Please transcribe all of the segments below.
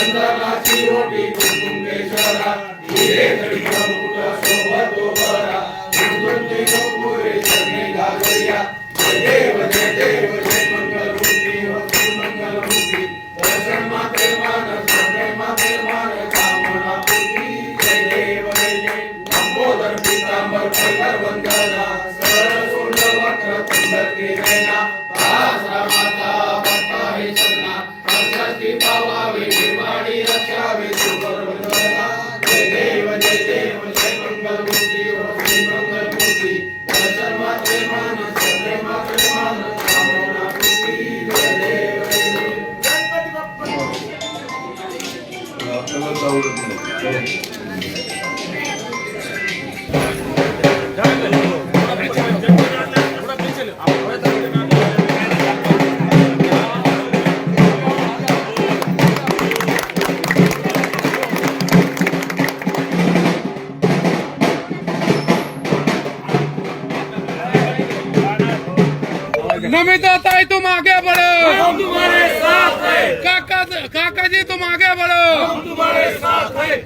अन्नाची रोटी कुटुंबेश्वरा हिरे गणित मुकुट शोभतो बरा गुंतुंती पुरे चरणी घालूया. जय देव जय देव जय मंगलमूर्ती हो श्री मंगलमूर्ती. दर्शन माते मान माते मान कामना जय देव जय लंबोदर वंदना. वक्र तुंड त्रिनयना आश्रमाचा नमिता ताई तुम आगे बढ़ो हम तुम्हारे साथ हैं. काका काका जी तुम आगे बढ़ो हम तुम्हारे साथ हैं.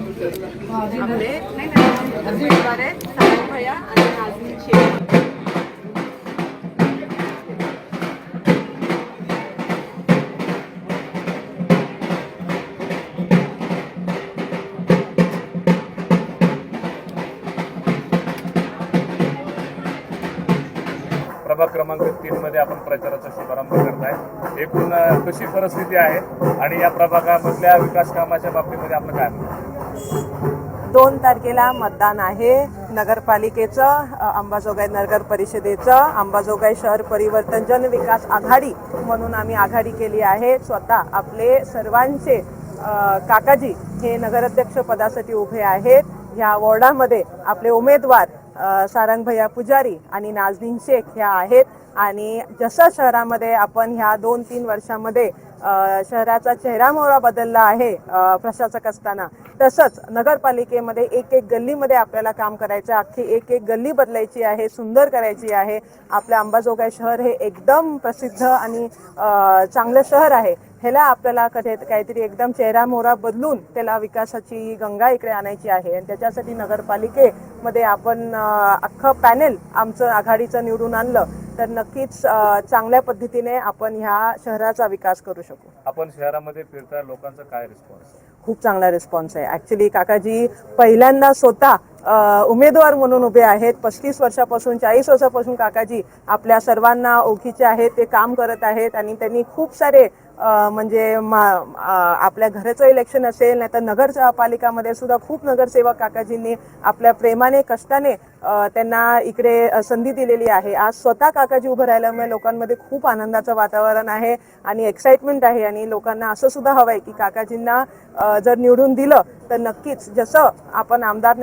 आपले नाही नाही भैया आणि नाझमीन शेख प्रभाग क्रमांक तीनमध्ये आपण प्रचाराचा शुभारंभ करताय. एकूण कशी परिस्थिती आहे आणि या प्रभागामधल्या विकास कामाच्या बाबतीमध्ये आपलं काय दोन तारखेला मतदान आहे. नगरपालिकेचं अंबाजोगाई नगर परिषदेचं अंबाजोगाई शहर परिवर्तन जन विकास आघाडी म्हणून आम्ही आघाडी केली आहे. स्वतः आपले सर्वांचे काकाजी हे नगराध्यक्ष पदासाठी उभे आहेत. ह्या वॉर्डामध्ये आपले उमेदवार सारंग भैया पुजारी आणि नाझनीन शेख ह्या आहेत. आणि जसं शहरामध्ये आपण ह्या दोन तीन वर्षामध्ये शहराचा चेहरा मोहरा बदलला आहे प्रशासक असताना तसंच नगरपालिकेमध्ये एक एक गल्लीमध्ये आपल्याला काम करायचं अख्खी एक एक गल्ली बदलायची आहे सुंदर करायची आहे. आपलं अंबाजोगाई शहर हे एकदम प्रसिद्ध आणि चांगलं शहर आहे. ह्याला आपल्याला कधी काहीतरी एकदम चेहरा मोहरा बदलून त्याला विकासाची गंगा इकडे आणायची आहे. आणि त्याच्यासाठी नगरपालिकेमध्ये आपण अख्खं पॅनेल आमचं आघाडीचं निवडून आणलं. तर नक्कीच चांगल्या पद्धतीने आपण ह्या शहराचा विकास करू शकू. आपण शहरामध्ये फिरता लोकांचा काय रिस्पॉन्स खूप चांगला रिस्पॉन्स आहे. ॲक्च्युली काकाजी पहिल्यांदा स्वतः उमेदवार म्हणून उभे आहेत. पस्तीस वर्षापासून चाळीस वर्षापासून काकाजी आपल्या सर्वांना ओळखीचे आहेत ते काम करत आहेत आणि त्यांनी खूप सारे म्हणजे आपल्या घराचं इलेक्शन असेल नाही तर नगरपालिकामध्ये सुद्धा खूप नगरसेवक काकाजींनी आपल्या प्रेमाने कष्टाने त्यांना इकडे संधी दिलेली आहे. आज स्वतः काकाजी उभं राहिल्यामुळे लोकांमध्ये खूप आनंदाचं वातावरण आहे आणि एक्साइटमेंट आहे आणि लोकांना असं सुद्धा हवं आहे की काकाजींना जर निवडून दिलं तर नक्कीच जसं आपण आमदार